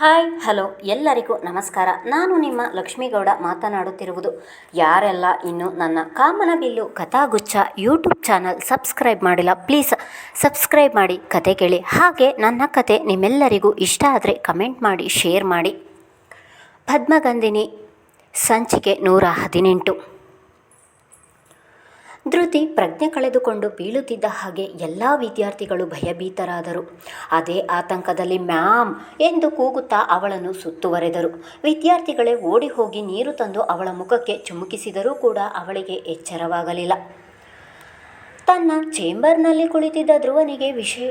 Hi, hello, ಎಲ್ಲರಿಗೂ ನಮಸ್ಕಾರ. ನಾನು ನಿಮ್ಮ ಲಕ್ಷ್ಮೀಗೌಡ ಮಾತನಾಡುತ್ತಿರುವುದು. ಯಾರೆಲ್ಲ ಇನ್ನು ನನ್ನ ಕಾಮನಬಿಲ್ಲು ಕಥಾಗುಚ್ಛ ಯೂಟ್ಯೂಬ್ ಚಾನಲ್ ಸಬ್ಸ್ಕ್ರೈಬ್ ಮಾಡಿಲ್ಲ, ಪ್ಲೀಸ್ ಸಬ್ಸ್ಕ್ರೈಬ್ ಮಾಡಿ ಕತೆ ಕೇಳಿ. ಹಾಗೆ ನನ್ನ ಕತೆ ನಿಮ್ಮೆಲ್ಲರಿಗೂ ಇಷ್ಟ ಆದರೆ ಕಮೆಂಟ್ ಮಾಡಿ, ಶೇರ್ ಮಾಡಿ. ಪದ್ಮಗಂಧಿನಿ ಸಂಚಿಕೆ ನೂರ ಹದಿನೆಂಟು. ಧೃತಿ ಪ್ರಜ್ಞೆ ಕಳೆದುಕೊಂಡು ಬೀಳುತ್ತಿದ್ದ ಹಾಗೆ ಎಲ್ಲ ವಿದ್ಯಾರ್ಥಿಗಳು ಭಯಭೀತರಾದರು. ಅದೇ ಆತಂಕದಲ್ಲಿ ಮ್ಯಾಮ್ ಎಂದು ಕೂಗುತ್ತಾ ಅವಳನ್ನು ಸುತ್ತುವರೆದರು. ವಿದ್ಯಾರ್ಥಿಗಳೇ ಓಡಿ ಹೋಗಿ ನೀರು ತಂದು ಅವಳ ಮುಖಕ್ಕೆ ಚುಮುಕಿಸಿದರೂ ಕೂಡ ಅವಳಿಗೆ ಎಚ್ಚರವಾಗಲಿಲ್ಲ. ತನ್ನ ಚೇಂಬರ್ನಲ್ಲಿ ಕುಳಿತಿದ್ದ ಧ್ರುವನಿಗೆ ವಿಷಯ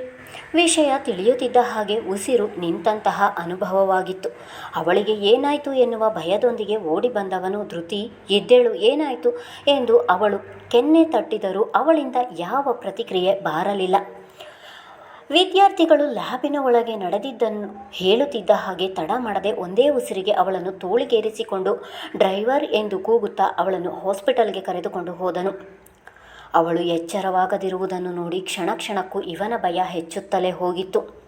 ವಿಷಯ ತಿಳಿಯುತ್ತಿದ್ದ ಹಾಗೆ ಉಸಿರು ನಿಂತಹ ಅನುಭವವಾಗಿತ್ತು. ಅವಳಿಗೆ ಏನಾಯಿತು ಎನ್ನುವ ಭಯದೊಂದಿಗೆ ಓಡಿ ಬಂದವನು ಧೃತಿ ಎದ್ದೇಳು ಏನಾಯಿತು ಎಂದು ಅವಳು ಕೆನ್ನೆ ತಟ್ಟಿದರೂ ಅವಳಿಂದ ಯಾವ ಪ್ರತಿಕ್ರಿಯೆ ಬಾರಲಿಲ್ಲ. ವಿದ್ಯಾರ್ಥಿಗಳು ಲ್ಯಾಬಿನ ಒಳಗೆ ನಡೆದಿದ್ದನ್ನು ಹೇಳುತ್ತಿದ್ದ ಹಾಗೆ ತಡ ಮಾಡದೆ ಒಂದೇ ಉಸಿರಿಗೆ ಅವಳನ್ನು ತೋಳಿಗೇರಿಸಿಕೊಂಡು ಡ್ರೈವರ್ ಎಂದು ಕೂಗುತ್ತಾ ಅವಳನ್ನು ಹಾಸ್ಪಿಟಲ್ಗೆ ಕರೆದುಕೊಂಡು ಹೋದನು. ಅವಳು ಎಚ್ಚರವಾಗದಿರುವುದನ್ನು ನೋಡಿ ಕ್ಷಣ ಕ್ಷಣಕ್ಕೂ ಇವನ ಭಯ ಹೆಚ್ಚುತ್ತಲೇ ಹೋಗಿತ್ತು.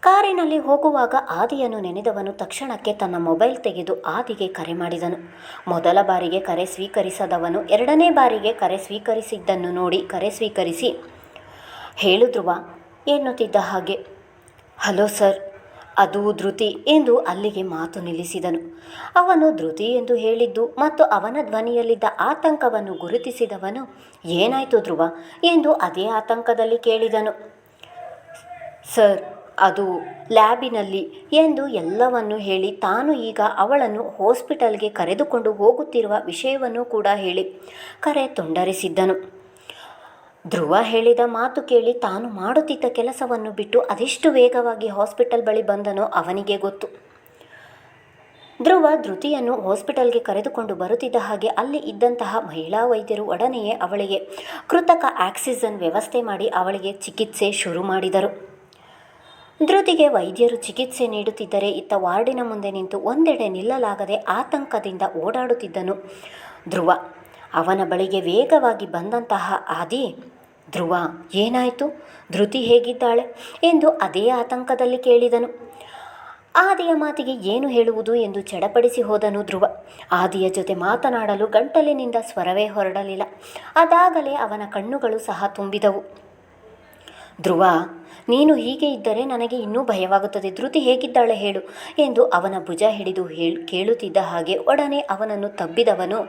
ಕಾರಿನಲ್ಲಿ ಹೋಗುವಾಗ ಆದಿಯನ್ನು ನೆನೆದವನು ತಕ್ಷಣಕ್ಕೆ ತನ್ನ ಮೊಬೈಲ್ ತೆಗೆದು ಆದಿಗೆ ಕರೆ ಮಾಡಿದನು. ಮೊದಲ ಬಾರಿಗೆ ಕರೆ ಸ್ವೀಕರಿಸದವನು ಎರಡನೇ ಬಾರಿಗೆ ಕರೆ ಸ್ವೀಕರಿಸಿದ್ದನ್ನು ನೋಡಿ ಕರೆ ಸ್ವೀಕರಿಸಿ, ಹೇಳು ಧ್ರುವ, ಎನ್ನುತ್ತಿದ್ದ ಹಾಗೆ, ಹಲೋ ಸರ್ ಅದು ಧೃತಿ ಎಂದು ಅಲ್ಲಿಗೆ ಮಾತು ನಿಲ್ಲಿಸಿದನು. ಅವನು ಧೃತಿ ಎಂದು ಹೇಳಿದ್ದು ಮತ್ತು ಅವನ ಧ್ವನಿಯಲ್ಲಿದ್ದ ಆತಂಕವನ್ನು ಗುರುತಿಸಿದವನು, ಏನಾಯಿತು ಧ್ರುವ? ಎಂದು ಅದೇ ಆತಂಕದಲ್ಲಿ ಕೇಳಿದನು. ಸರ್, ಅದು ಲ್ಯಾಬಿನಲ್ಲಿ ಎಂದು ಎಲ್ಲವನ್ನು ಹೇಳಿ ತಾನು ಈಗ ಅವಳನ್ನು ಹಾಸ್ಪಿಟಲ್ಗೆ ಕರೆದುಕೊಂಡು ಹೋಗುತ್ತಿರುವ ವಿಷಯವನ್ನು ಕೂಡ ಹೇಳಿ ಕರೆ ತುಂಡರಿಸಿದ್ದನು. ಧ್ರುವ ಹೇಳಿದ ಮಾತು ಕೇಳಿ ತಾನು ಮಾಡುತ್ತಿದ್ದ ಕೆಲಸವನ್ನು ಬಿಟ್ಟು ಅದೆಷ್ಟು ವೇಗವಾಗಿ ಹಾಸ್ಪಿಟಲ್ ಬಳಿ ಬಂದನೋ ಅವನಿಗೆ ಗೊತ್ತು. ಧ್ರುವ ಧೃತಿಯನ್ನು ಹಾಸ್ಪಿಟಲ್ಗೆ ಕರೆದುಕೊಂಡು ಬರುತ್ತಿದ್ದ ಹಾಗೆ ಅಲ್ಲಿ ಇದ್ದಂತಹ ಮಹಿಳಾ ವೈದ್ಯರು ಒಡನೆಯೇ ಅವಳಿಗೆ ಕೃತಕ ಆಕ್ಸಿಜನ್ ವ್ಯವಸ್ಥೆ ಮಾಡಿ ಅವಳಿಗೆ ಚಿಕಿತ್ಸೆ ಶುರು ಮಾಡಿದರು. ಧೃತಿಗೆ ವೈದ್ಯರು ಚಿಕಿತ್ಸೆ ನೀಡುತ್ತಿದ್ದರೆ ಇತ್ತ ವಾರ್ಡಿನ ಮುಂದೆ ನಿಂತು ಒಂದೆಡೆ ನಿಲ್ಲಲಾಗದೆ ಆತಂಕದಿಂದ ಓಡಾಡುತ್ತಿದ್ದನು ಧ್ರುವ. ಅವನ ಬಳಿಗೆ ವೇಗವಾಗಿ ಬಂದಂತಹ ಆದಿ ಧ್ರುವ, ಏನಾಯಿತು? ಧೃತಿ ಹೇಗಿದ್ದಾಳೆ? ಎಂದು ಅದೇ ಆತಂಕದಲ್ಲಿ ಕೇಳಿದನು. ಆದಿಯ ಮಾತಿಗೆ ಏನು ಹೇಳುವುದು ಎಂದು ಚಡಪಡಿಸಿ ಹೋದನು ಧ್ರುವ. ಆದಿಯ ಜೊತೆ ಮಾತನಾಡಲು ಗಂಟಲಿನಿಂದ ಸ್ವರವೇ ಹೊರಡಲಿಲ್ಲ. ಅದಾಗಲೇ ಅವನ ಕಣ್ಣುಗಳು ಸಹ ತುಂಬಿದವು. ಧ್ರುವ, ನೀನು ಹೀಗೆ ಇದ್ದರೆ ನನಗೆ ಇನ್ನೂ ಭಯವಾಗುತ್ತದೆ. ಧೃತಿ ಹೇಗಿದ್ದಾಳೆ ಹೇಳು ಎಂದು ಅವನ ಭುಜ ಹಿಡಿದು ಹೇಳ್, ಕೇಳುತ್ತಿದ್ದ ಹಾಗೆ ಒಡನೆ ಅವನನ್ನು ತಬ್ಬಿದವನು.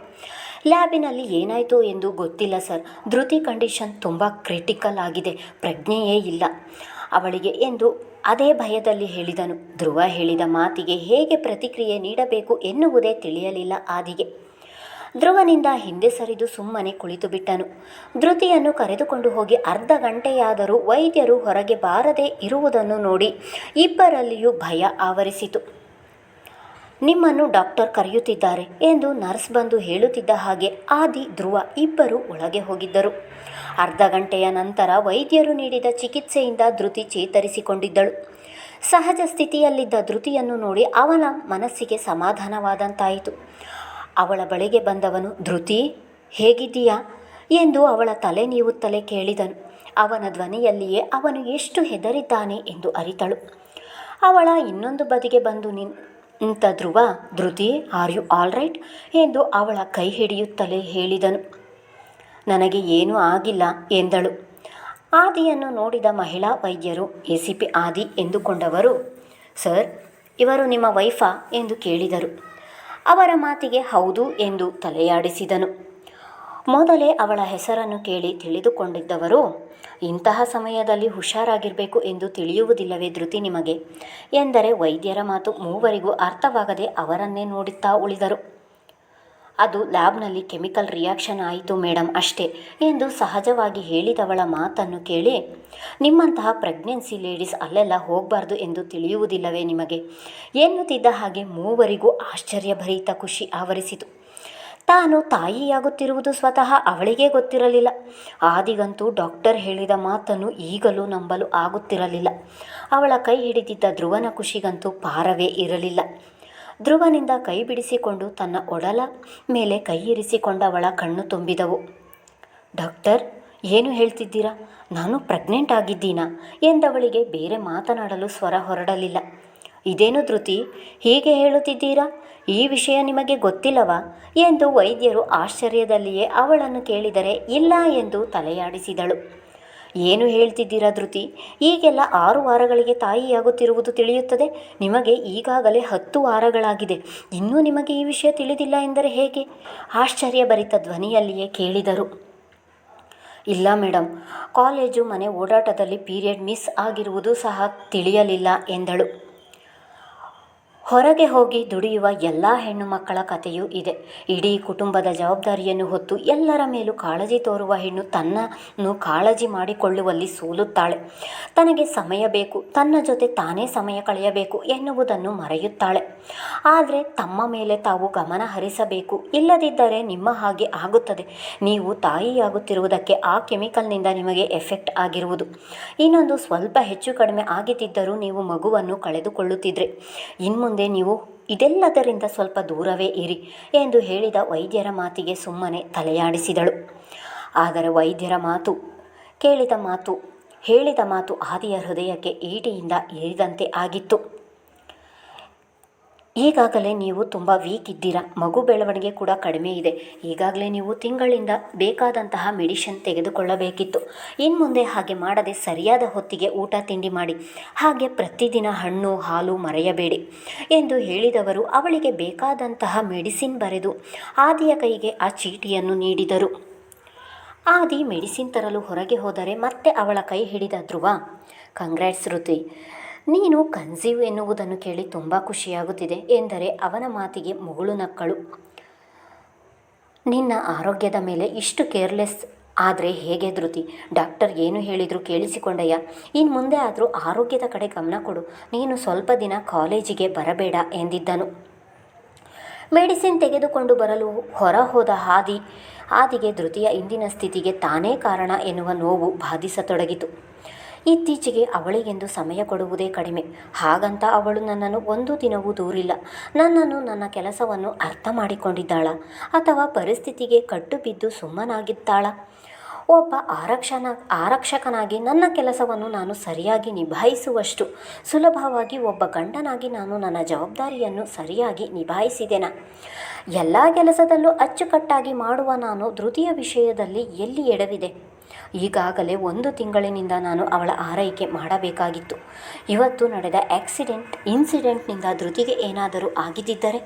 ಲ್ಯಾಬಿನಲ್ಲಿ ಏನಾಯಿತು ಎಂದು ಗೊತ್ತಿಲ್ಲ ಸರ್. ಧೃತಿ ಕಂಡೀಷನ್ ತುಂಬ ಕ್ರಿಟಿಕಲ್ ಆಗಿದೆ. ಪ್ರಜ್ಞೆಯೇ ಇಲ್ಲ ಅವಳಿಗೆ ಎಂದು ಅದೇ ಭಯದಲ್ಲಿ ಹೇಳಿದನು. ಧ್ರುವ ಹೇಳಿದ ಮಾತಿಗೆ ಹೇಗೆ ಪ್ರತಿಕ್ರಿಯೆ ನೀಡಬೇಕು ಎನ್ನುವುದೇ ತಿಳಿಯಲಿಲ್ಲ ಆದಿಗೆ. ಧ್ರುವನಿಂದ ಹಿಂದೆ ಸರಿದು ಸುಮ್ಮನೆ ಕುಳಿತು ಬಿಟ್ಟನು. ಧೃತಿಯನ್ನು ಕರೆದುಕೊಂಡು ಹೋಗಿ ಅರ್ಧ ಗಂಟೆಯಾದರೂ ವೈದ್ಯರು ಹೊರಗೆ ಬಾರದೆ ಇರುವುದನ್ನು ನೋಡಿ ಇಬ್ಬರಲ್ಲಿಯೂ ಭಯ ಆವರಿಸಿತು. ನಿಮ್ಮನ್ನು ಡಾಕ್ಟರ್ ಕರೆಯುತ್ತಿದ್ದಾರೆ ಎಂದು ನರ್ಸ್ ಬಂದು ಹೇಳುತ್ತಿದ್ದ ಹಾಗೆ ಆದಿ, ಧ್ರುವ ಇಬ್ಬರು ಒಳಗೆ ಹೋಗಿದ್ದರು. ಅರ್ಧ ಗಂಟೆಯ ನಂತರ ವೈದ್ಯರು ನೀಡಿದ ಚಿಕಿತ್ಸೆಯಿಂದ ಧೃತಿ ಚೇತರಿಸಿಕೊಂಡಿದ್ದಳು. ಸಹಜ ಸ್ಥಿತಿಯಲ್ಲಿದ್ದ ಧೃತಿಯನ್ನು ನೋಡಿ ಅವನ ಮನಸ್ಸಿಗೆ ಸಮಾಧಾನವಾದಂತಾಯಿತು. ಅವಳ ಬಳಿಗೆ ಬಂದವನು, ಧೃತಿ, ಹೇಗಿದ್ದೀಯಾ? ಎಂದು ಅವಳ ತಲೆ ನೀವುತ್ತಲೇ ಕೇಳಿದನು. ಅವನ ಧ್ವನಿಯಲ್ಲಿಯೇ ಅವನು ಎಷ್ಟು ಹೆದರಿದ್ದಾನೆ ಎಂದು ಅರಿತಳು. ಅವಳ ಇನ್ನೊಂದು ಬದಿಗೆ ಬಂದು ನಿಂತ ಧ್ರುವ, Dhriti, are you all right? ಎಂದು ಅವಳ ಕೈ ಹಿಡಿಯುತ್ತಲೇ ಹೇಳಿದನು. ನನಗೆ ಏನೂ ಆಗಿಲ್ಲ, ಎಂದಳು. ಆದಿಯನ್ನು ನೋಡಿದ ಮಹಿಳಾ ವೈದ್ಯರು, ಎ ಆದಿ ಎಂದುಕೊಂಡವರು, ಸರ್, ಇವರು ನಿಮ್ಮ ವೈಫಾ? ಎಂದು ಕೇಳಿದರು. ಅವರ ಮಾತಿಗೆ ಹೌದು ಎಂದು ತಲೆಯಾಡಿಸಿದನು. ಮೊದಲೇ ಅವಳ ಹೆಸರನ್ನು ಕೇಳಿ ತಿಳಿದುಕೊಂಡಿದ್ದವರು, ಇಂತಹ ಸಮಯದಲ್ಲಿ ಹುಷಾರಾಗಿರಬೇಕು ಎಂದು ತಿಳಿಯುವುದಿಲ್ಲವೇ ಧೃತಿ ನಿಮಗೆ? ಎಂದರೆ ವೈದ್ಯರ ಮಾತು ಮೂವರಿಗೂ ಅರ್ಥವಾಗದೆ ಅವರನ್ನೇ ನೋಡುತ್ತಾ ಉಳಿದರು. ಅದು ಲ್ಯಾಬ್ನಲ್ಲಿ ಕೆಮಿಕಲ್ ರಿಯಾಕ್ಷನ್ ಆಯಿತು ಮೇಡಮ್ ಅಷ್ಟೇ ಎಂದು ಸಹಜವಾಗಿ ಹೇಳಿದವಳ ಮಾತನ್ನು ಕೇಳಿ, ನಿಮ್ಮಂತಹ ಪ್ರೆಗ್ನೆನ್ಸಿ ಲೇಡೀಸ್ ಅಲ್ಲೆಲ್ಲ ಹೋಗಬಾರ್ದು ಎಂದು ತಿಳಿಯುವುದಿಲ್ಲವೇ ನಿಮಗೆ? ಎನ್ನುತ್ತಿದ್ದ ಹಾಗೆ ಮೂವರಿಗೂ ಆಶ್ಚರ್ಯಭರಿತ ಖುಷಿ ಆವರಿಸಿತು. ತಾನು ತಾಯಿಯಾಗುತ್ತಿರುವುದು ಸ್ವತಃ ಅವಳಿಗೆ ಗೊತ್ತಿರಲಿಲ್ಲ. ಆದಿಗಂತೂ ಡಾಕ್ಟರ್ ಹೇಳಿದ ಮಾತನ್ನು ಈಗಲೂ ನಂಬಲು ಆಗುತ್ತಿರಲಿಲ್ಲ. ಅವಳ ಕೈ ಹಿಡಿದಿದ್ದ ಧ್ರುವನ ಖುಷಿಗಂತೂ ಪಾರವೇ ಇರಲಿಲ್ಲ. ಧ್ರುವನಿಂದ ಕೈ ಬಿಡಿಸಿಕೊಂಡು ತನ್ನ ಒಡಲ ಮೇಲೆ ಕೈ ಇರಿಸಿಕೊಂಡವಳ ಕಣ್ಣು ತುಂಬಿದವು. ಡಾಕ್ಟರ್, ಏನು ಹೇಳ್ತಿದ್ದೀರಾ? ನಾನು ಪ್ರೆಗ್ನೆಂಟ್ ಆಗಿದ್ದೀನಾ? ಎಂದವಳಿಗೆ ಬೇರೆ ಮಾತನಾಡಲು ಸ್ವರ ಹೊರಡಲಿಲ್ಲ. ಇದೇನು ಧೃತಿ? ಹೀಗೆ ಹೇಳುತ್ತಿದ್ದೀರಾ? ಈ ವಿಷಯ ನಿಮಗೆ ಗೊತ್ತಿಲ್ಲವಾ? ಎಂದು ವೈದ್ಯರು ಆಶ್ಚರ್ಯದಲ್ಲಿಯೇ ಅವಳನ್ನು ಕೇಳಿದರೆ, ಇಲ್ಲ ಎಂದು ತಲೆಯಾಡಿಸಿದಳು. ಏನು ಹೇಳ್ತಿದ್ದೀರಾ ಧೃತಿ? ಈಗೆಲ್ಲ ಆರು ವಾರಗಳಿಗೆ ತಾಯಿಯಾಗುತ್ತಿರುವುದು ತಿಳಿಯುತ್ತದೆ. ನಿಮಗೆ ಈಗಾಗಲೇ ಹತ್ತು ವಾರಗಳಾಗಿದೆ. ಇನ್ನೂ ನಿಮಗೆ ಈ ವಿಷಯ ತಿಳಿದಿಲ್ಲ ಎಂದರೆ ಹೇಗೆ? ಆಶ್ಚರ್ಯಭರಿತ ಧ್ವನಿಯಲ್ಲಿಯೇ ಕೇಳಿದರು. ಇಲ್ಲ ಮೇಡಮ್ ಕಾಲೇಜು ಮನೆ ಓಡಾಟದಲ್ಲಿ ಪೀರಿಯಡ್ ಮಿಸ್ ಆಗಿರುವುದು ಸಹ ತಿಳಿಯಲಿಲ್ಲ ಎಂದಳು. ಹೊರಗೆ ಹೋಗಿ ದುಡಿಯುವ ಎಲ್ಲ ಹೆಣ್ಣು ಮಕ್ಕಳ ಕಥೆಯೂ ಇದೆ. ಇಡೀ ಕುಟುಂಬದ ಜವಾಬ್ದಾರಿಯನ್ನು ಹೊತ್ತು ಎಲ್ಲರ ಮೇಲೂ ಕಾಳಜಿ ತೋರುವ ಹೆಣ್ಣು ತನ್ನನ್ನು ಕಾಳಜಿ ಮಾಡಿಕೊಳ್ಳುವಲ್ಲಿ ಸೋಲುತ್ತಾಳೆ. ತನಗೆ ಸಮಯ ಬೇಕು, ತನ್ನ ಜೊತೆ ತಾನೇ ಸಮಯ ಕಳೆಯಬೇಕು ಎನ್ನುವುದನ್ನು ಮರೆಯುತ್ತಾಳೆ. ಆದರೆ ತಮ್ಮ ಮೇಲೆ ತಾವು ಗಮನ ಹರಿಸಬೇಕು, ಇಲ್ಲದಿದ್ದರೆ ನಿಮ್ಮ ಹಾಗೆ ಆಗುತ್ತದೆ. ನೀವು ತಾಯಿಯಾಗುತ್ತಿರುವುದಕ್ಕೆ ಆ ಕೆಮಿಕಲ್ನಿಂದ ನಿಮಗೆ ಎಫೆಕ್ಟ್ ಆಗಿರುವುದು. ಇನ್ನೊಂದು ಸ್ವಲ್ಪ ಹೆಚ್ಚು ಕಡಿಮೆ ಆಗಿದ್ದರೂ ನೀವು ಮಗುವನ್ನು ಕಳೆದುಕೊಳ್ಳುತ್ತಿದ್ದರೆ ಇನ್ಮುಂದೆ ನೀವು ಇದೆಲ್ಲದರಿಂದ ಸ್ವಲ್ಪ ದೂರವೇ ಇರಿ ಎಂದು ಹೇಳಿದ ವೈದ್ಯರ ಮಾತಿಗೆ ಸುಮ್ಮನೆ ತಲೆಯಾಡಿಸಿದಳು. ಆದರೆ ವೈದ್ಯರ ಮಾತು, ಕೇಳಿದ ಮಾತು, ಹೇಳಿದ ಮಾತು ಆದಿಯ ಹೃದಯಕ್ಕೆ ಈಟಿಯಿಂದ ಏರಿದಂತೆ ಆಗಿತ್ತು. ಈಗಾಗಲೇ ನೀವು ತುಂಬ ವೀಕ್ ಇದ್ದೀರಾ? ಮಗು ಬೆಳವಣಿಗೆ ಕೂಡ ಕಡಿಮೆ ಇದೆ. ಈಗಾಗಲೇ ನೀವು ತಿಂಗಳಿಂದ ಬೇಕಾದಂತಹ ಮೆಡಿಷನ್ ತೆಗೆದುಕೊಳ್ಳಬೇಕಿತ್ತು. ಇನ್ನು ಮುಂದೆ ಹಾಗೆ ಮಾಡದೆ ಸರಿಯಾದ ಹೊತ್ತಿಗೆ ಊಟ ತಿಂಡಿ ಮಾಡಿ. ಹಾಗೆ ಪ್ರತಿದಿನ ಹಣ್ಣು, ಹಾಲು ಮರೆಯಬೇಡಿ ಎಂದು ಹೇಳಿದವರು ಅವಳಿಗೆ ಬೇಕಾದಂತಹ ಮೆಡಿಸಿನ್ ಬರೆದು ಆದಿಯ ಕೈಗೆ ಆ ಚೀಟಿಯನ್ನು ನೀಡಿದರು. ಆದಿ ಮೆಡಿಸಿನ್ ತರಲು ಹೊರಗೆ ಹೋದರೆ ಮತ್ತೆ ಅವಳ ಕೈ ಹಿಡಿದ ಧ್ರುವ ಕಂಗ್ರ್ಯಾಟ್ಸ್ ಶ್ರುತಿ ನೀನು ಕನ್ಸೀವ್ ಎನ್ನುವುದನ್ನು ಕೇಳಿ ತುಂಬ ಖುಷಿಯಾಗುತ್ತಿದೆ ಎಂದರೆ ಅವನ ಮಾತಿಗೆ ಮುಗುಳು ನಕ್ಕಳು. ನಿನ್ನ ಆರೋಗ್ಯದ ಮೇಲೆ ಇಷ್ಟು ಕೇರ್ಲೆಸ್ ಆದರೆ ಹೇಗೆ ಧೃತಿ? ಡಾಕ್ಟರ್ ಏನು ಹೇಳಿದರೂ ಕೇಳಿಸಿಕೊಂಡಯ್ಯ. ಇನ್ನು ಮುಂದೆ ಆದರೂ ಆರೋಗ್ಯದ ಕಡೆ ಗಮನ ಕೊಡು. ನೀನು ಸ್ವಲ್ಪ ದಿನ ಕಾಲೇಜಿಗೆ ಬರಬೇಡ ಎಂದಿದ್ದನು. ಮೆಡಿಸಿನ್ ತೆಗೆದುಕೊಂಡು ಬರಲು ಹೊರ ಹೋದ ಹಾದಿ, ಹಾದಿಗೆ ಧೃತಿಯ ಇಂದಿನ ಸ್ಥಿತಿಗೆ ತಾನೇ ಕಾರಣ ಎನ್ನುವ ನೋವು ಬಾಧಿಸತೊಡಗಿತು. ಇತ್ತೀಚೆಗೆ ಅವಳಿಗೆಂದು ಸಮಯ ಕೊಡುವುದೇ ಕಡಿಮೆ. ಹಾಗಂತ ಅವಳು ನನ್ನನ್ನು ಒಂದು ದಿನವೂ ದೂರಿಲ್ಲ. ನನ್ನನ್ನು ನನ್ನ ಕೆಲಸವನ್ನು ಅರ್ಥ ಮಾಡಿಕೊಂಡಿದ್ದಾಳ. ಅಥವಾ ಪರಿಸ್ಥಿತಿಗೆ ಕಟ್ಟು ಬಿದ್ದು ಸುಮ್ಮನಾಗಿದ್ದಾಳ. ಒಬ್ಬ ಆರಕ್ಷಣ, ಆರಕ್ಷಕನಾಗಿ ನನ್ನ ಕೆಲಸವನ್ನು ನಾನು ಸರಿಯಾಗಿ ನಿಭಾಯಿಸುವಷ್ಟು ಸುಲಭವಾಗಿ ಒಬ್ಬ ಗಂಡನಾಗಿ ನಾನು ನನ್ನ ಜವಾಬ್ದಾರಿಯನ್ನು ಸರಿಯಾಗಿ ನಿಭಾಯಿಸಿದೆನಾ? ಎಲ್ಲ ಕೆಲಸದಲ್ಲೂ ಅಚ್ಚುಕಟ್ಟಾಗಿ ಮಾಡುವ ನಾನು ಧೃತಿಯ ವಿಷಯದಲ್ಲಿ ಎಲ್ಲಿ ಎಡವಿದೆ? ಈಗಾಗಲೇ ಒಂದು ತಿಂಗಳಿನಿಂದ ನಾನು ಅವಳ ಆರೈಕೆ ಮಾಡಬೇಕಾಗಿತ್ತು. ಇವತ್ತು ನಡೆದ ಆಕ್ಸಿಡೆಂಟ್, ಇನ್ಸಿಡೆಂಟ್ನಿಂದ ಧೃತಿಗೆ ಏನಾದರೂ ಆಗಿದ್ದಿದ್ದರೆ?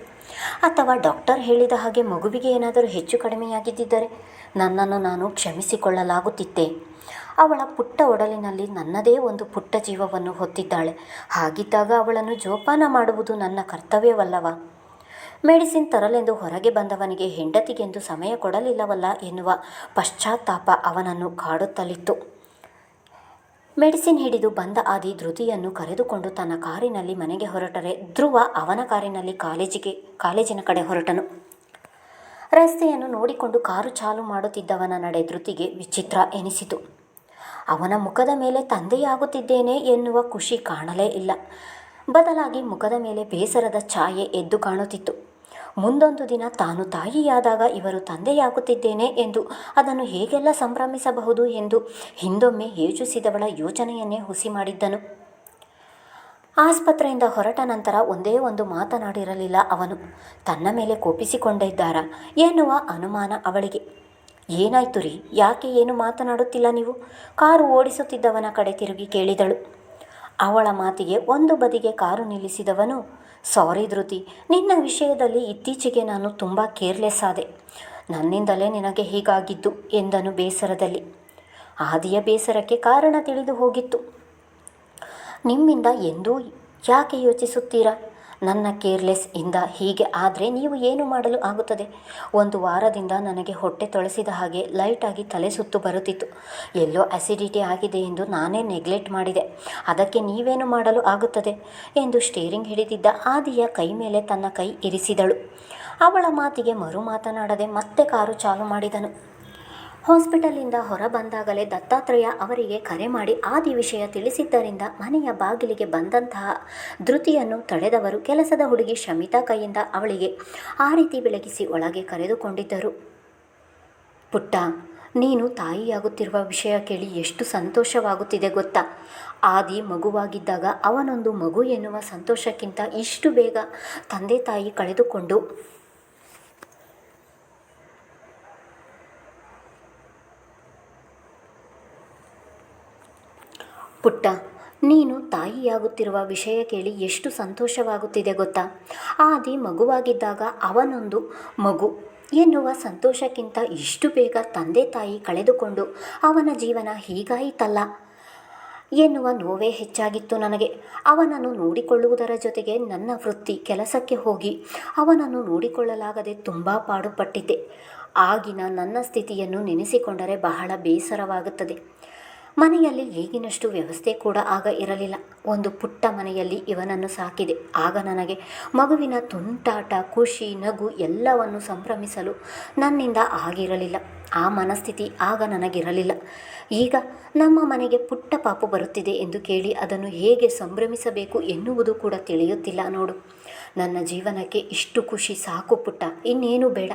ಅಥವಾ ಡಾಕ್ಟರ್ ಹೇಳಿದ ಹಾಗೆ ಮಗುವಿಗೆ ಏನಾದರೂ ಹೆಚ್ಚು ಕಡಿಮೆಯಾಗಿದ್ದಿದ್ದರೆ? ನನ್ನನ್ನು ನಾನು ಕ್ಷಮಿಸಿಕೊಳ್ಳಲಾಗುತ್ತಿತ್ತೆ ಅವಳ ಪುಟ್ಟ ಒಡಲಿನಲ್ಲಿ ನನ್ನದೇ ಒಂದು ಪುಟ್ಟ ಜೀವವನ್ನು ಹೊತ್ತಿದ್ದಾಳೆ. ಹಾಗಿದ್ದಾಗ ಅವಳನ್ನು ಜೋಪಾನ ಮಾಡುವುದು ನನ್ನ ಕರ್ತವ್ಯವಲ್ಲವ? ಮೆಡಿಸಿನ್ ತರಲೆಂದು ಹೊರಗೆ ಬಂದವನಿಗೆ ಹೆಂಡತಿಗೆಂದು ಸಮಯ ಕೊಡಲಿಲ್ಲವಲ್ಲ ಎನ್ನುವ ಪಶ್ಚಾತ್ತಾಪ ಅವನನ್ನು ಕಾಡುತ್ತಲಿತ್ತು. ಮೆಡಿಸಿನ್ ಹಿಡಿದು ಬಂದ ಆದಿ ಧೃತಿಯನ್ನು ಕರೆದುಕೊಂಡು ತನ್ನ ಕಾರಿನಲ್ಲಿ ಮನೆಗೆ ಹೊರಟರೆ ಧ್ರುವ ಅವನ ಕಾರಿನಲ್ಲಿ ಕಾಲೇಜಿಗೆ, ಕಾಲೇಜಿನ ಕಡೆ ಹೊರಟನು. ರಸ್ತೆಯನ್ನು ನೋಡಿಕೊಂಡು ಕಾರು ಚಾಲು ಮಾಡುತ್ತಿದ್ದವನ ನಡೆ ಧೃತಿಗೆ ವಿಚಿತ್ರ ಎನಿಸಿತು. ಅವನ ಮುಖದ ಮೇಲೆ ತಂದೆಯಾಗುತ್ತಿದ್ದೇನೆ ಎನ್ನುವ ಖುಷಿ ಕಾಣಲೇ ಇಲ್ಲ. ಬದಲಾಗಿ ಮುಖದ ಮೇಲೆ ಬೇಸರದ ಛಾಯೆ ಎದ್ದು ಕಾಣುತ್ತಿತ್ತು. ಮುಂದೊಂದು ದಿನ ತಾನು ತಾಯಿಯಾದಾಗ ಇವರು ತಂದೆಯಾಗುತ್ತಿದ್ದೇನೆ ಎಂದು ಅದನ್ನು ಹೇಗೆಲ್ಲ ಸಂಭ್ರಮಿಸಬಹುದು ಎಂದು ಹಿಂದೊಮ್ಮೆ ಯೋಚಿಸಿದವಳ ಯೋಚನೆಯನ್ನೇ ಹುಸಿ ಮಾಡಿದ್ದನು. ಆಸ್ಪತ್ರೆಯಿಂದ ಹೊರಟ ನಂತರ ಒಂದೇ ಒಂದು ಮಾತನಾಡಿರಲಿಲ್ಲ ಅವನು. ತನ್ನ ಮೇಲೆ ಕೋಪಿಸಿಕೊಂಡಿದ್ದಾರಾ ಎನ್ನುವ ಅನುಮಾನ ಅವಳಿಗೆ. ಏನಾಯ್ತು ರೀ? ಯಾಕೆ ಏನು ಮಾತನಾಡುತ್ತಿಲ್ಲ ನೀವು? ಕಾರು ಓಡಿಸುತ್ತಿದ್ದವನ ಕಡೆ ತಿರುಗಿ ಕೇಳಿದಳು. ಅವಳ ಮಾತಿಗೆ ಒಂದು ಬದಿಗೆ ಕಾರು ನಿಲ್ಲಿಸಿದವನು, ಸಾರಿ ಧೃತಿ, ನಿನ್ನ ವಿಷಯದಲ್ಲಿ ಇತ್ತೀಚೆಗೆ ನಾನು ತುಂಬ ಕೇರ್ಲೆಸ್ ಆದೆ. ನನ್ನಿಂದಲೇ ನಿನಗೆ ಹೀಗಾಗಿದ್ದು ಎಂದನು ಬೇಸರದಲ್ಲಿ. ಆದಿಯ ಬೇಸರಕ್ಕೆ ಕಾರಣ ತಿಳಿದು ಹೋಗಿತ್ತು. ನಿಮ್ಮಿಂದ ಎಂದೂ ಯಾಕೆ ಯೋಚಿಸುತ್ತೀರಾ? ನನ್ನ ಕೇರ್ಲೆಸ್ ಇಂದ ಹೀಗೆ ಆದರೆ ನೀವು ಏನು ಮಾಡಲು ಆಗುತ್ತದೆ? ಒಂದು ವಾರದಿಂದ ನನಗೆ ಹೊಟ್ಟೆ ತೊಳೆಸಿದ ಹಾಗೆ ಲೈಟಾಗಿ ತಲೆ ಸುತ್ತು ಬರುತ್ತಿತ್ತು. ಎಲ್ಲೋ ಅಸಿಡಿಟಿ ಆಗಿದೆ ಎಂದು ನಾನೇ ನೆಗ್ಲೆಕ್ಟ್ ಮಾಡಿದೆ. ಅದಕ್ಕೆ ನೀವೇನು ಮಾಡಲು ಆಗುತ್ತದೆ? ಎಂದು ಸ್ಟೇರಿಂಗ್ ಹಿಡಿದಿದ್ದ ಆದಿಯ ಕೈ ಮೇಲೆ ತನ್ನ ಕೈ ಇರಿಸಿದಳು. ಅವಳ ಮಾತಿಗೆ ಮರು ಮಾತನಾಡದೆ ಮತ್ತೆ ಕಾರು ಚಾಲು ಮಾಡಿದನು. ಹಾಸ್ಪಿಟಲಿಂದ ಹೊರ ಬಂದಾಗಲೇ ದತ್ತಾತ್ರೇಯ ಅವರಿಗೆ ಕರೆ ಮಾಡಿ ಆದಿ ವಿಷಯ ತಿಳಿಸಿದ್ದರಿಂದ ಮನೆಯ ಬಾಗಿಲಿಗೆ ಬಂದಂತಹ ಧೃತಿಯನ್ನು ತಡೆದವರು ಕೆಲಸದ ಹುಡುಗಿ ಶಮಿತಾ ಕೈಯಿಂದ ಅವಳಿಗೆ ಆ ರೀತಿ ಬೆಳಗಿಸಿ ಒಳಗೆ ಕರೆದುಕೊಂಡಿದ್ದರು. ಪುಟ್ಟ, ನೀನು ತಾಯಿಯಾಗುತ್ತಿರುವ ವಿಷಯ ಕೇಳಿ ಎಷ್ಟು ಸಂತೋಷವಾಗುತ್ತಿದೆ ಗೊತ್ತಾ? ಆದಿ ಮಗುವಾಗಿದ್ದಾಗ ಅವನೊಂದು ಮಗು ಎನ್ನುವ ಸಂತೋಷಕ್ಕಿಂತ ಇಷ್ಟು ಬೇಗ ತಂದೆ ತಾಯಿ ಕಳೆದುಕೊಂಡು ಪುಟ್ಟ, ನೀನು ತಾಯಿಯಾಗುತ್ತಿರುವ ವಿಷಯ ಕೇಳಿ ಎಷ್ಟು ಸಂತೋಷವಾಗುತ್ತಿದೆ ಗೊತ್ತಾ? ಆದಿ ಮಗುವಾಗಿದ್ದಾಗ ಅವನೊಂದು ಮಗು. ಎನ್ನುವ ಸಂತೋಷಕ್ಕಿಂತ ಇಷ್ಟು ಬೇಗ ತಂದೆ ತಾಯಿ ಕಳೆದುಕೊಂಡು ಅವನ ಜೀವನ ಹೀಗಾಯಿತಲ್ಲ. ಎನ್ನುವ ನೋವೇ ಹೆಚ್ಚಾಗಿತ್ತು ನನಗೆ. ಅವನನ್ನು ನೋಡಿಕೊಳ್ಳುವುದರ ಜೊತೆಗೆ ನನ್ನ ವೃತ್ತಿ ಕೆಲಸಕ್ಕೆ ಹೋಗಿ ಅವನನ್ನು ನೋಡಿಕೊಳ್ಳಲಾಗದೆ ತುಂಬ ಪಾಡುಪಟ್ಟಿದ್ದೆ. ಆಗಿನ ನನ್ನ ಸ್ಥಿತಿಯನ್ನು ನೆನೆಸಿಕೊಂಡರೆ ಬಹಳ ಬೇಸರವಾಗುತ್ತದೆ. ಮನೆಯಲ್ಲಿ ಈಗಿನಷ್ಟು ವ್ಯವಸ್ಥೆ ಕೂಡ ಆಗ ಇರಲಿಲ್ಲ. ಒಂದು ಪುಟ್ಟ ಮನೆಯಲ್ಲಿ ಇವನನ್ನು ಸಾಕಿದೆ. ಆಗ ನನಗೆ ಮಗುವಿನ ತುಂಟಾಟ, ಖುಷಿ, ನಗು ಎಲ್ಲವನ್ನು ಸಂಭ್ರಮಿಸಲು ನನ್ನಿಂದ ಆಗಿರಲಿಲ್ಲ. ಆ ಮನಸ್ಥಿತಿ ಆಗ ನನಗಿರಲಿಲ್ಲ. ಈಗ ನಮ್ಮ ಮನೆಗೆ ಪುಟ್ಟ ಪಾಪು ಬರುತ್ತಿದೆ ಎಂದು ಕೇಳಿ ಅದನ್ನು ಹೇಗೆ ಸಂಭ್ರಮಿಸಬೇಕು ಎನ್ನುವುದು ಕೂಡ ತಿಳಿಯುತ್ತಿಲ್ಲ ನೋಡು. ನನ್ನ ಜೀವನಕ್ಕೆ ಇಷ್ಟು ಖುಷಿ, ಸಾಕು ಪುಟ್ಟ. ಇನ್ನೇನು ಬೇಡ.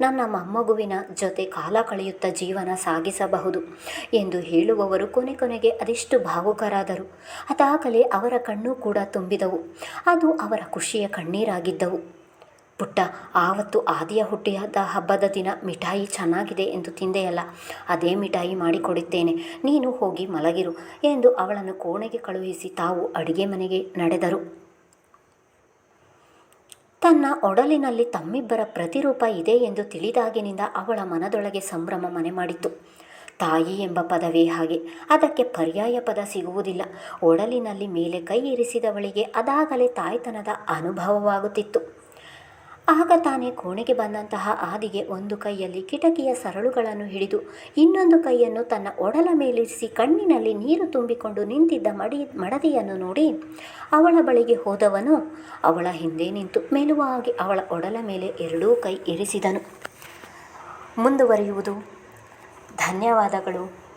ನನ್ನ ಮೊಮ್ಮಗುವಿನ ಜೊತೆ ಕಾಲ ಕಳೆಯುತ್ತಾ ಜೀವನ ಸಾಗಿಸಬಹುದು ಎಂದು ಹೇಳುವವರು ಕೊನೆ ಕೊನೆಗೆ ಅದೆಷ್ಟು ಭಾವುಕರಾದರು. ಅದಾಗಲೇ ಅವರ ಕಣ್ಣು ಕೂಡ ತುಂಬಿದವು. ಅದು ಅವರ ಖುಷಿಯ ಕಣ್ಣೀರಾಗಿದ್ದವು. ಪುಟ್ಟ, ಆವತ್ತು ಆದಿಯ ಹುಟ್ಟಿಯಾದ ಹಬ್ಬದ ದಿನ ಮಿಠಾಯಿ ಚೆನ್ನಾಗಿದೆ ಎಂದು ತಿಂದೆಯಲ್ಲ, ಅದೇ ಮಿಠಾಯಿ ಮಾಡಿಕೊಡುತ್ತೇನೆ. ನೀನು ಹೋಗಿ ಮಲಗಿರು ಎಂದು ಅವಳನ್ನು ಕೋಣೆಗೆ ಕಳುಹಿಸಿ ತಾವು ಅಡಿಗೆ ಮನೆಗೆ ನಡೆದರು. ತನ್ನ ಒಡಲಿನಲ್ಲಿ ತಮ್ಮಿಬ್ಬರ ಪ್ರತಿರೂಪ ಇದೆ ಎಂದು ತಿಳಿದಾಗಿನಿಂದ ಅವಳ ಮನದೊಳಗೆ ಸಂಭ್ರಮ ಮನೆ ಮಾಡಿತ್ತು. ತಾಯಿ ಎಂಬ ಪದವೇ ಹಾಗೆ. ಅದಕ್ಕೆ ಪರ್ಯಾಯ ಪದ ಸಿಗುವುದಿಲ್ಲ. ಒಡಲಿನಲ್ಲಿ ಮೇಲೆ ಕೈ ಇರಿಸಿದವಳಿಗೆ ಅದಾಗಲೇ ತಾಯ್ತನದ ಅನುಭವವಾಗುತ್ತಿತ್ತು. ಆಗ ತಾನೇ ಕೋಣೆಗೆ ಬಂದಂತಹ ಆದಿಗೆ ಒಂದು ಕೈಯಲ್ಲಿ ಕಿಟಕಿಯ ಸರಳುಗಳನ್ನು ಹಿಡಿದು ಇನ್ನೊಂದು ಕೈಯನ್ನು ತನ್ನ ಒಡಲ ಮೇಲಿರಿಸಿ ಕಣ್ಣಿನಲ್ಲಿ ನೀರು ತುಂಬಿಕೊಂಡು ನಿಂತಿದ್ದ ಮಡಿ ಮಡದಿಯನ್ನು ನೋಡಿ ಅವಳ ಬಳಿಗೆ ಹೋದವನು ಅವಳ ಹಿಂದೆ ನಿಂತು ಮೆಲುವಾಗಿ ಅವಳ ಒಡಲ ಮೇಲೆ ಎರಡೂ ಕೈ ಇರಿಸಿದನು. ಮುಂದುವರಿಯುವುದು. ಧನ್ಯವಾದಗಳು.